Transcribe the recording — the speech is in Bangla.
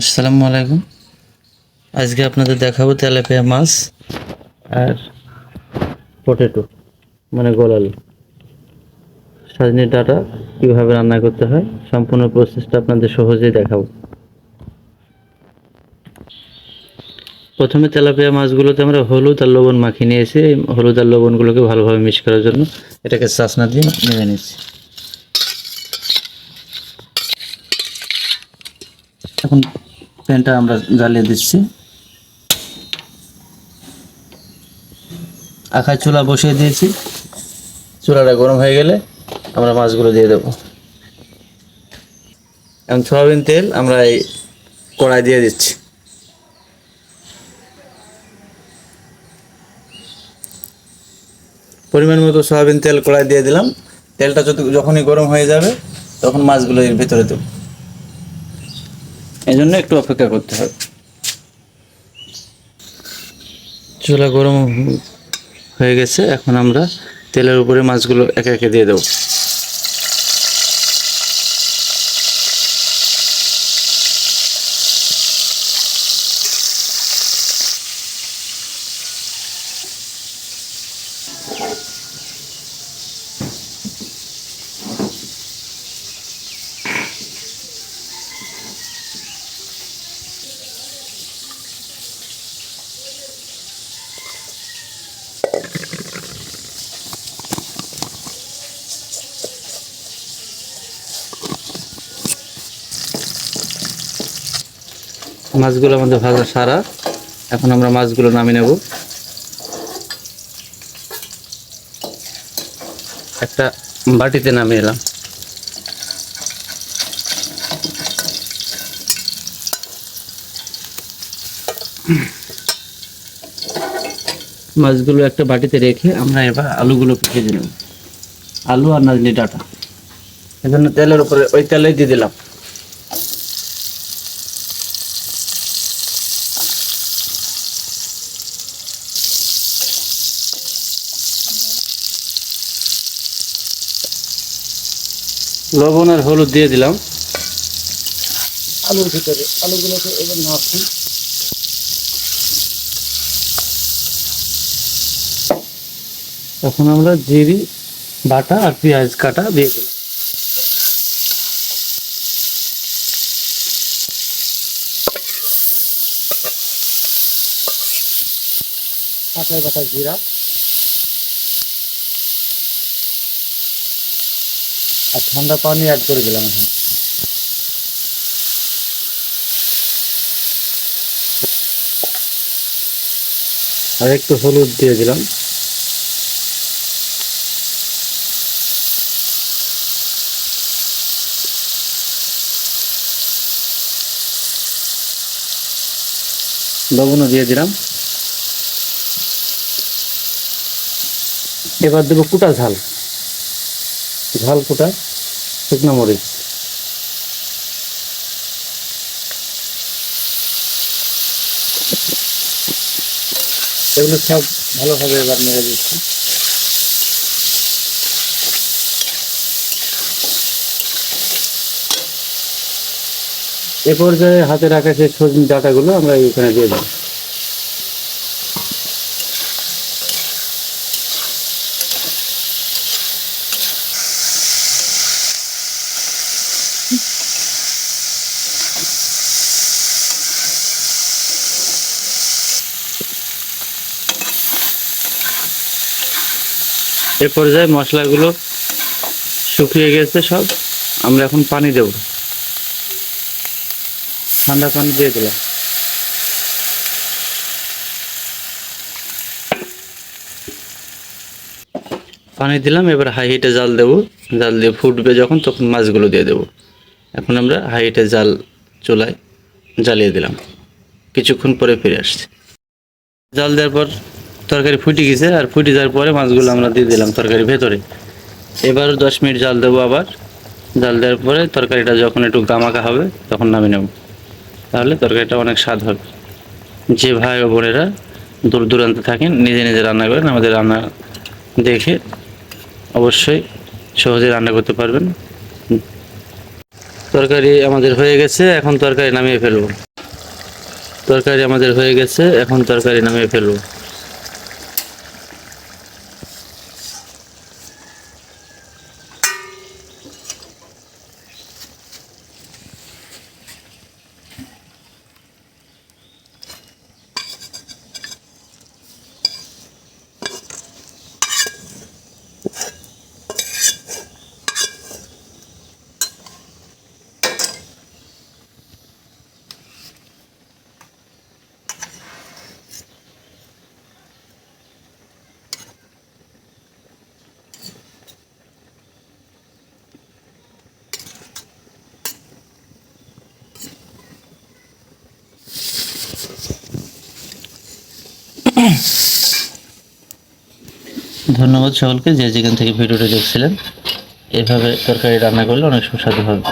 আসসালামু আলাইকুম। আজকে আপনাদের দেখাবো তেলাপিয়া মাছ আর পটেটো মানে গোলাল। সাজনি ডাটা কীভাবে রান্না করতে হয়, সম্পূর্ণ প্রসেসটা আপনাদের সহজেই দেখাবো। প্রথমে তেলাপিয়া মাছগুলোতে আমরা হলুদ আর লবণ মাখিয়ে নিয়েছি। হলুদ আর লবণগুলোকে ভালোভাবে মিক্স করার জন্য এটাকে চাষনা দিয়ে নেমে নিচ্ছি। এখন প্যানটা আমরা জ্বালিয়ে দিচ্ছি। আখায় চুলা বসিয়ে দিয়েছি। চুলাটা গরম হয়ে গেলে আমরা মাছগুলো দিয়ে দেবো। এখন সয়াবিন তেল আমরা এই কড়াই দিয়ে দিচ্ছি। পরিমাণ মতো সয়াবিন তেল কড়াই দিয়ে দিলাম। তেলটা যখনই গরম হয়ে যাবে, তখন মাছগুলো এর ভিতরে দেবো। এই জন্য একটু অপেক্ষা করতে হবে চুলা গরম হয়ে গেছে, এখন আমরা তেলের উপরে মাছগুলো একে একে দিয়ে দেবো। মাছগুলো আমাদের ভাজা সারা। এখন আমরা মাছগুলো নামিয়ে নেব। একটা বাটিতে নামিয়ে এলাম। মাছগুলো একটা বাটিতে রেখে আমরা এবার আলুগুলো ভেজে দিলাম আলু আর নাজনি ডাটা। এজন্য তেলের উপরে ওই তেলেই দিয়ে দিলাম। লবণ আর হলুদ দিয়ে দিলাম। আলুর ভিতরে আলুগুলোকে এবার নাড়ছি। তখন আমরা জিরি বাটা আর পেঁয়াজ কাটা দিয়ে দিলাম। কাঁচায় বাটা জিরা। আর ঠান্ডা পানি অ্যাড করে দিলাম এখানে। আর একটু হলুদ দিয়ে দিলাম। লবণও দিয়ে দিলাম। এবার দেবো কুটা ঝাল। ঝাল কুটা শুকনো মরিচ। এগুলো সব ভালোভাবে এবার নেড়ে দিচ্ছি। এ পর্যায়ে হাতে রাখা সেই সজনি ডাটাগুলো আমরা এখানে দিয়ে দেবো এ পর্যায়ে মশলাগুলো শুকিয়ে গেছে সব। আমরা এখন পানি দেব। ঠান্ডা পানি দিয়ে দিলাম। পানি দিলাম, এবার হাই হিটে জাল দেব। জাল দিয়ে ফুটবে যখন, তখন মাছগুলো দিয়ে দেব। এখন আমরা হাই হিটে জাল চুলায় জ্বালিয়ে দিলাম। কিছুক্ষণ পরে ফিরে আসছি। জাল দেওয়ার পর তরকারি ফুটে গেছে আর ফুটে যাওয়ার পরে মাছগুলো আমরা দিয়ে দিলাম তরকারির ভেতরে। এবার দশ মিনিট জাল দেবো আবার। জাল দেওয়ার পরে তরকারিটা যখন একটু গামাকা হবে, তখন নামিয়ে নেব। তাহলে তরকারিটা অনেক স্বাদ হবে। যে ভাই ও বোনেরা দূর দূরান্তে থাকেন, নিজে নিজে রান্না করেন, আমাদের রান্না দেখে অবশ্যই সহজে রান্না করতে পারবেন। তরকারি আমাদের হয়ে গেছে, এখন তরকারি নামিয়ে ফেলব। তরকারি আমাদের হয়ে গেছে, এখন তরকারি নামিয়ে ফেলব। ধন্যবাদ সকলকে যে যেখান থেকে ভিডিওটা দেখছিলেন এভাবে তরকারি রান্না করলে অনেক সুস্বাদু হবে।